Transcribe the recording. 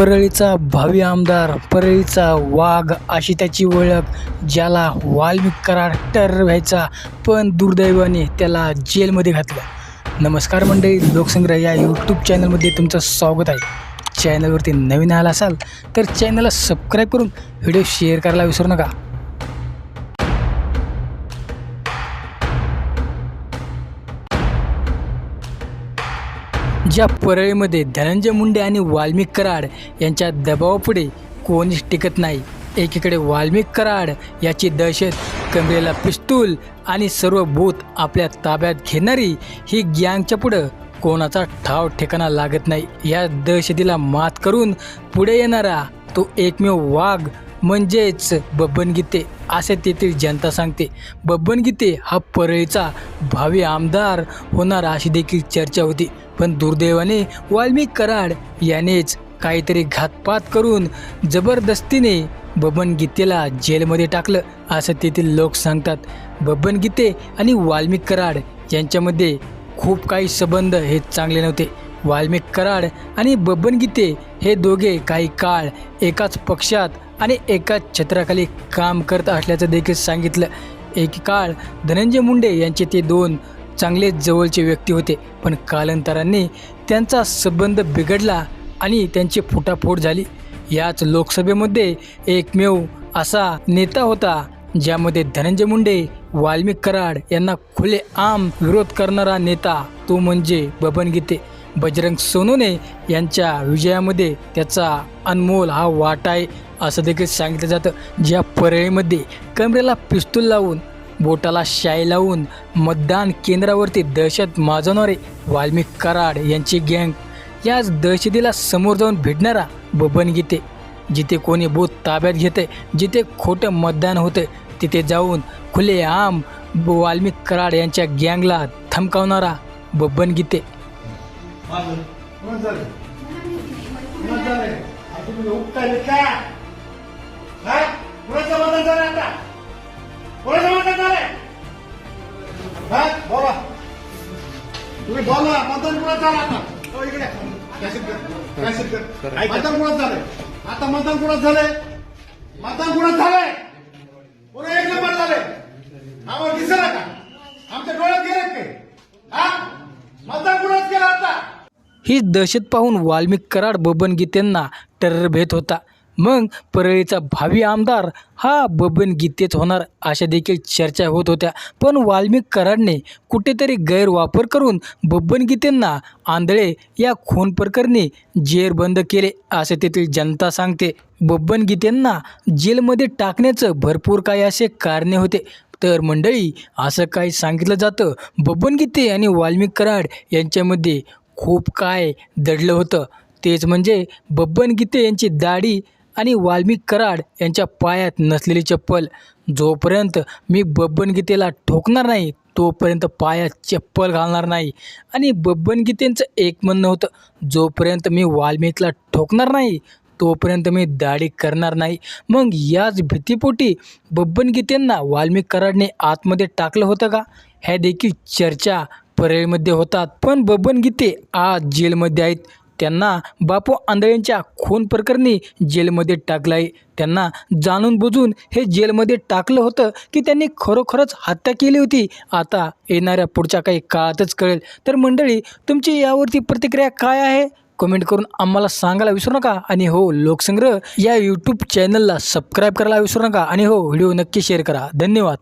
परळीचा भावी आमदार परळीचा वाघ अशी त्याची ओळख ज्याला वाल्मिक करार टर व्हायचा पण दुर्दैवाने त्याला जेलमध्ये घातलं. नमस्कार मंडळी लोकसंग्रह या यूट्यूब चॅनलमध्ये तुमचं स्वागत आहे. चॅनलवरती नवीन आला असाल तर चॅनलला सबस्क्राईब करून व्हिडिओ शेअर करायला विसरू नका. ज्या परळीमध्ये धनंजय मुंडे आणि वाल्मिक कराड यांच्या दबावापुढे कोणीच टिकत नाही. एकीकडे वाल्मिक कराड याची दहशत कमरेला पिस्तूल आणि सर्व भूत आपल्या ताब्यात घेणारी ही गँगच्या पुढं कोणाचा ठाव ठिकाणा लागत नाही. या दहशतीला मात करून पुढे येणारा तो एकमेव वाघ म्हणजेच बब्बन गीते असे तेथील जनता सांगते. बब्बन गीते हा परळीचा भावी आमदार होणार अशी देखील चर्चा होती. पण दुर्दैवाने वाल्मिक कराड यानेच काहीतरी घातपात करून जबरदस्तीने बबन गीतेला जेलमध्ये टाकलं असं तेथील लोक सांगतात. बबन गीते आणि वाल्मिक कराड यांच्यामध्ये खूप काही संबंध हे चांगले नव्हते. वाल्मिक कराड आणि बब्बन गीते हे दोघे काही काळ एकाच पक्षात आणि एकाच छत्राखाली काम करत असल्याचं देखील सांगितलं. एक काळ धनंजय मुंडे यांचे ते दोन चांगले जवळचे व्यक्ती होते पण कालांतराने त्यांचा संबंध बिघडला आणि त्यांची फुटाफूट झाली. याच लोकसभेमध्ये एकमेव असा नेता होता ज्यामध्ये धनंजय मुंडे वाल्मिक कराड यांना खुले आम विरोध करणारा नेता तो म्हणजे बबन गीते. बजरंग सोनूने यांच्या विजयामध्ये त्याचा अनमोल हा वाटा आहे. असं देखील सांगितलं जातं. ज्या परळीमध्ये कमरेला पिस्तूल लावून बोटाला शाई लावून मतदान केंद्रावरती दहशत माजवणारे वाल्मिक कराड यांची गँग याच दहशतीला समोर जाऊन भेटणारा बबन गीते. जिथे कोणी बूथ ताब्यात घेते जिथे खोटं मतदान होतं तिथे जाऊन खुले आम वाल्मिक कराड यांच्या गँगला थमकावणारा बबन गीते. माझं. कोण झालं? कोण झालंय आता तुम्ही उपटायले का हा? कोणाचं मतदान झालं आता? कोणाचं मतदान झालंय हा? बोला. तुम्ही बोला. मतदान कोणाचं झालं आता? हो इकडे. कॅसेट कर. कॅसेट कर. मतदान कोणाचं झालंय आता मतदान कोणाचं झालंय मतदान कोणाचं झालंय पुन्हा एक नंबर झालंय आम्हाला दिसला का आमच्या डोळ्यात गेले काय हा? मतदान कोणाचं केलं आता? ही दहशत पाहून वाल्मिक कराड बबन गीतेंना टेरर भेट होता. मग परळीचा भावी आमदार हा बबन गीतेच होणार अशा देखील चर्चा होत होत्या. पण वाल्मिक कराडने कुठेतरी गैरवापर करून बब्बन गीतेंना आंधळे या खून प्रकरणी जेरबंद केले असे तेथील जनता सांगते. बब्बन गीतेंना जेलमध्ये टाकण्याचं भरपूर काही असे कारणे होते. तर मंडळी असं काही सांगितलं जातं. बब्बन गीते आणि वाल्मिक कराड यांच्यामध्ये खूप काय दडलं होतं. तेच म्हणजे बब्बन गीते यांची दाढी आणि वाल्मिक कराड यांच्या पायात नसलेली चप्पल. जोपर्यंत मी बब्बन गीतेला ठोकणार नाही तोपर्यंत पायात चप्पल घालणार नाही. आणि बब्बन गीतेंचं एक म्हणणं होतं जोपर्यंत मी वाल्मिकला ठोकणार नाही तोपर्यंत मी दाढी करणार नाही. मग याच भीतीपोटी बब्बन गीतेंना वाल्मिक कराडने आतमध्ये टाकलं होतं का? ह्या देखील चर्चा परळीमध्ये होतात. पण बबन गीते आज जेलमध्ये आहेत. त्यांना बापू आंधळेंच्या खून प्रकरणी जेलमध्ये टाकलं आहे. त्यांना जाणून बुजून हे जेलमध्ये टाकलं होतं की त्यांनी खरोखरच हत्या केली होती. आता येणाऱ्या पुढच्या काही काळातच कळेल. तर मंडळी तुमची यावरती प्रतिक्रिया काय आहे? कमेंट करून आम्हाला सांगायला विसरू नका आणि हो लोकसंग्रह या यूट्यूब चॅनलला सबस्क्राईब करायला विसरू नका. आणि हो व्हिडिओ नक्की शेअर करा. धन्यवाद.